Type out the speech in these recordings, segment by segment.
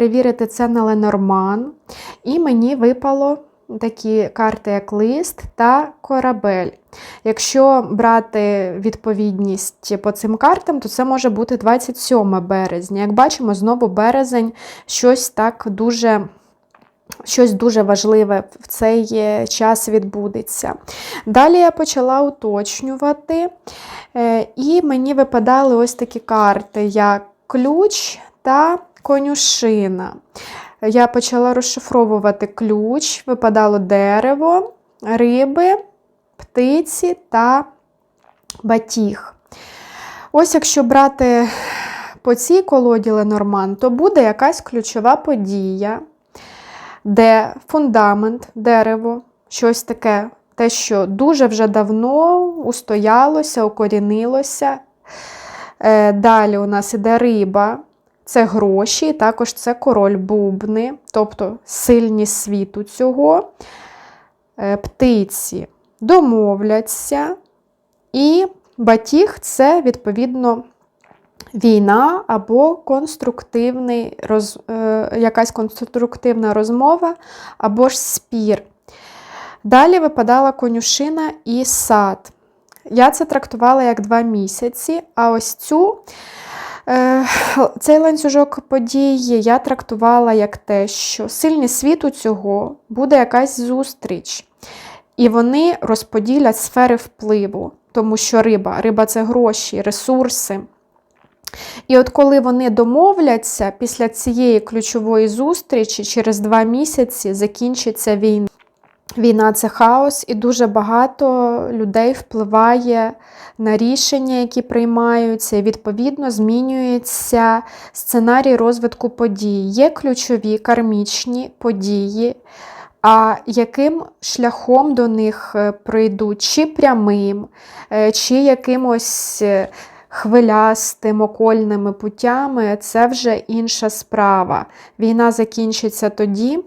перевірити це на Ленорман. І мені випало такі карти, як лист та корабель. Якщо брати відповідність по цим картам, то це може бути 27 березня. Як бачимо, знову березень щось так дуже. Щось дуже важливе в цей е, час відбудеться. Далі я почала уточнювати, е, і мені випадали ось такі карти, як ключ та конюшина. Я почала розшифровувати ключ, випадало дерево, риби, птиці та батіг. Ось якщо брати по цій колоді Ленорман, то буде якась ключова подія, де фундамент, дерево, щось таке, те, що дуже вже давно устоялося, укорінилося. Е, Далі у нас іде риба, це гроші, також це король бубни, тобто сильні світу цього. Е, Птиці домовляться, і батіг це, відповідно, війна або конструктивний роз, е, якась конструктивна розмова, або ж спір. Далі випадала конюшина і сад. Я це трактувала як два місяці, а ось цю. Е, Цей ланцюжок подій я трактувала як те, що сильний світу цього буде якась зустріч, і вони розподілять сфери впливу, тому що риба, риба це гроші, ресурси. І от коли вони домовляться, після цієї ключової зустрічі, через два місяці закінчиться війна. Війна це хаос, і дуже багато людей впливає на рішення, які приймаються, і відповідно змінюється сценарій розвитку подій. Є ключові кармічні події, а яким шляхом до них е, прийдуть, чи прямим, е, чи якимось е, хвилястим, окольними путями, це вже інша справа. Війна закінчиться тоді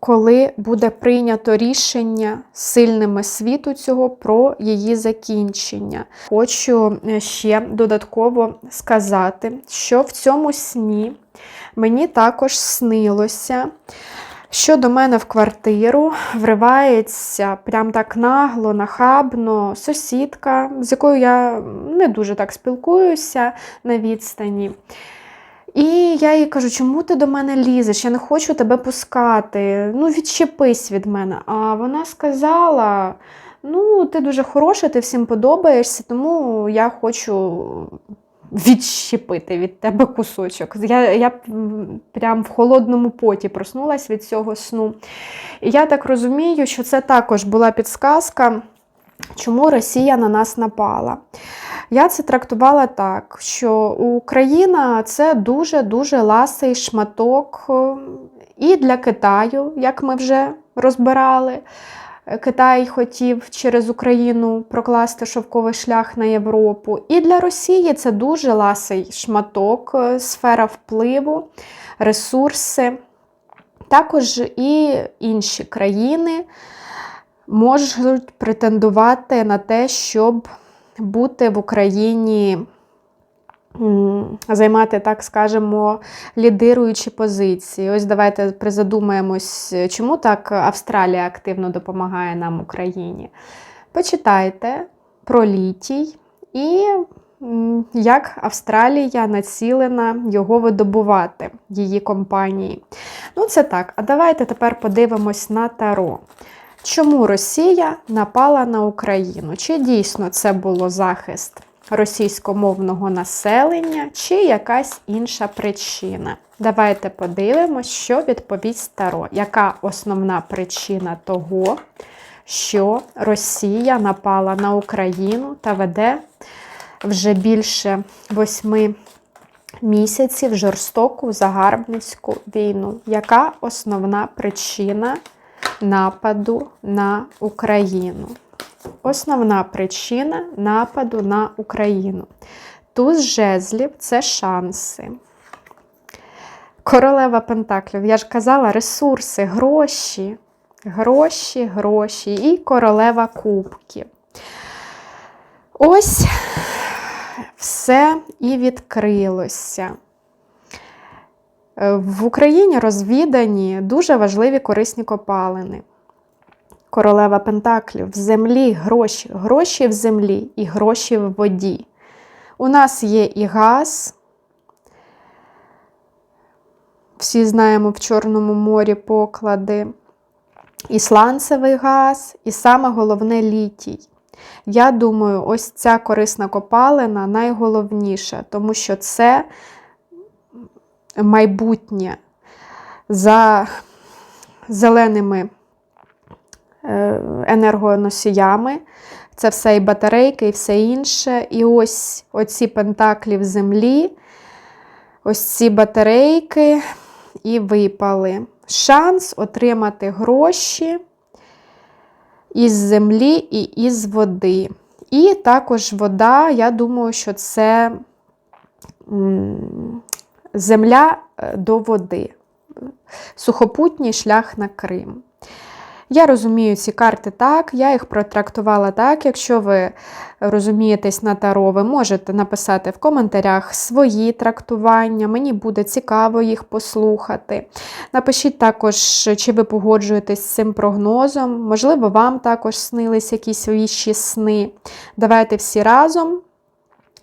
коли буде прийнято рішення сильними світу цього про її закінчення. Хочу е, ще додатково сказати, що в цьому сні мені також снилося. Що до мене в квартиру вривається прям так нагло, нахабно сусідка, з якою я не дуже так спілкуюся на відстані. І я їй кажу, чому ти до мене лізеш? Я не хочу тебе пускати. Ну, відчепись від мене. А вона сказала: ну, ти дуже хороша, ти всім подобаєшся, тому я хочу відщепити від тебе кусочок. Я я прям в холодному поті проснулася від цього сну. І я так розумію, що це також була підсказка, чому Росія на нас напала. Я це трактувала так, що Україна це дуже-дуже ласий шматок е, і для Китаю, як ми вже розбирали. Китай хотів через Україну прокласти шовковий шлях на Європу. І для Росії це дуже ласий шматок, е, сфера впливу, ресурси. Також і інші країни можуть претендувати на те, щоб бути в Україні, займати, так скажемо, лідируючі позиції. Ось давайте призадумаємось, чому так Австралія активно допомагає нам Україні. Почитайте про літій і як Австралія націлена його видобувати, її компанії. Ну, це так. А давайте тепер подивимось на Таро. Чому Росія напала на Україну? Чи дійсно це було захист російськомовного населення, чи якась інша причина? Давайте подивимось, що відповість Таро. Яка основна причина того, що Росія напала на Україну та веде вже більше восьми місяців жорстоку загарбницьку війну? Яка основна причина? Нападу на Україну. Основна причина нападу на Україну. Туз жезлів це шанси. Королева Пентаклів, я ж казала, ресурси, гроші, гроші, гроші і королева кубків. Ось все і відкрилося. Е, В Україні розвідані дуже важливі корисні копалини. Королева Пентаклів в землі гроші, гроші в землі і гроші в воді. У нас є і газ. Всі знаємо в Чорному морі поклади, і сланцевий газ, і саме головне літій. Я думаю, ось ця корисна копалина найголовніша, тому що це майбутнє за зеленими е, енергоносіями. Це все і батарейки, і все інше. І ось оці пентаклі в землі, ось ці батарейки і випали. Шанс отримати гроші із землі і із води. І також вода, я думаю, що це земля е, до води. Сухопутній шлях на Крим. Я розумію ці карти так, я їх протрактувала так. Якщо ви розумієтесь на таро, ви можете написати в коментарях свої трактування. Мені буде цікаво їх послухати. Напишіть також, чи ви погоджуєтесь з цим прогнозом. Можливо, вам також снились якісь віщі сни. Давайте всі разом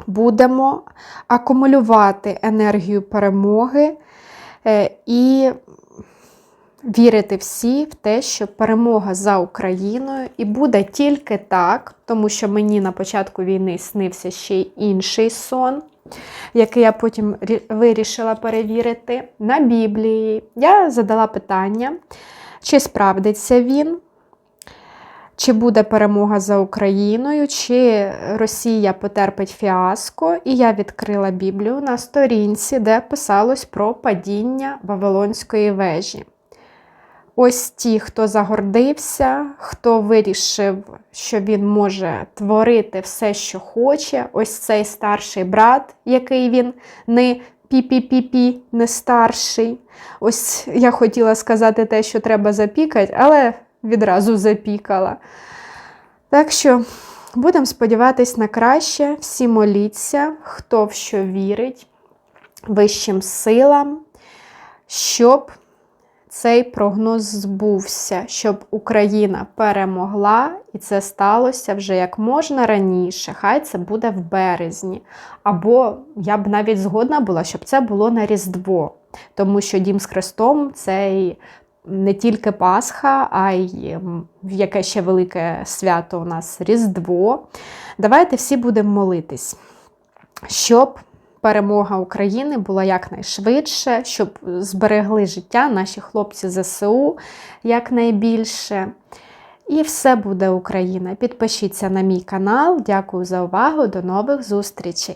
будемо акумулювати енергію перемоги е, і вірити всі в те, що перемога за Україною і буде тільки так, тому що мені на початку війни снився ще й інший сон, який я потім рі- вирішила перевірити на Біблії. Я задала питання, чи справдиться він. Чи буде перемога за Україною, чи Росія потерпить фіаско, і я відкрила Біблію на сторінці, де писалось про падіння Вавилонської вежі. Ось ті, хто загордився, хто вирішив, що він може творити все, що хоче. Ось цей старший брат, який він не пі-пі-пі-пі, не старший. Ось я хотіла сказати те, що треба запікати, але відразу запікала. Так що будемо сподіватись на краще. Всі моліться, хто в що вірить, вищим силам, щоб цей прогноз збувся, щоб Україна перемогла, і це сталося вже як можна раніше. Хай це буде в березні. Або я б навіть згодна була, щоб це було на Різдво, тому що Дім з Христом це і не тільки Пасха, а й яке ще велике свято у нас Різдво. Давайте всі будемо молитись, щоб перемога України була якнайшвидше, щоб зберегли життя наші хлопці ЗСУ якнайбільше. І все буде Україна. Підпишіться на мій канал. Дякую за увагу. До нових зустрічей!